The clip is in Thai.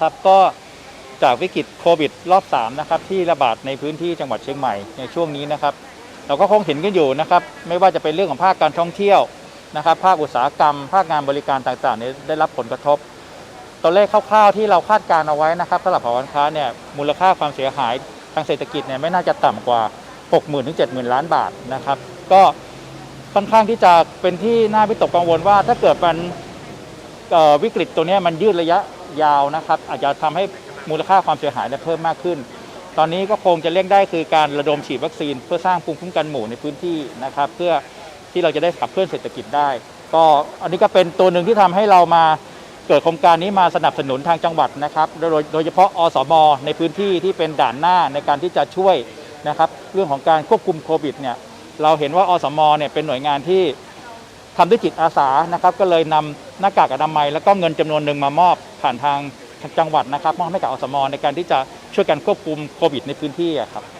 นะครับก็จากวิกฤตโควิดรอบ3นะครับที่ระบาดในพื้นที่จังหวัดเชียงใหม่ในช่วงนี้นะครับ เราก็คงเห็นกันอยู่นะครับไม่ว่าจะเป็นเรื่องของภาคการท่องเที่ยวนะครับ ภาคอุตสาหกรรม ภาคงานบริการต่างๆเนี่ยได้รับผลกระทบ ตัวเลขคร่าวๆที่เราคาดการณ์เอาไว้นะครับสำหรับหอการค้าเนี่ยมูลค่าความเสียหายทางเศรษฐกิจเนี่ยไม่น่าจะต่ำกว่า 60,000ถึง70,000 ล้านบาทนะครับ ก็ค่อนข้างที่จะเป็นที่น่าวิตกกังวลว่า ถ้าเกิดมันวิกฤตตัวนี้มันยืดระยะ ยาวนะครับ อาจจะทำให้มูลค่าความเสียหายเพิ่มมากขึ้น ตอนนี้ก็คงจะเร่งได้คือการระดมฉีดวัคซีน เพื่อสร้างภูมิคุ้มกันหมู่ในพื้นที่นะครับ เพื่อที่เราจะได้ขับเคลื่อนเศรษฐกิจได้ ก็อันนี้ก็เป็นตัวหนึ่งที่ทำให้เรามาเกิดโครงการนี้มาสนับสนุนทางจังหวัดนะครับ โดยโดยเฉพาะอสมในพื้นที่ที่เป็นด่านหน้าในการที่จะช่วยนะครับ เรื่องของการควบคุมโควิดเนี่ยเราเห็นว่าอสมเนี่ยเป็นหน่วยงานที่ ทำด้วยจิตอาสานะครับ ก็เลยนำหน้ากากอนามัย แล้วก็เงินจำนวนหนึ่งมามอบผ่านทางจังหวัดนะครับมอบให้กับอสมในการที่จะช่วยกันควบคุมโควิดในพื้นที่ครับ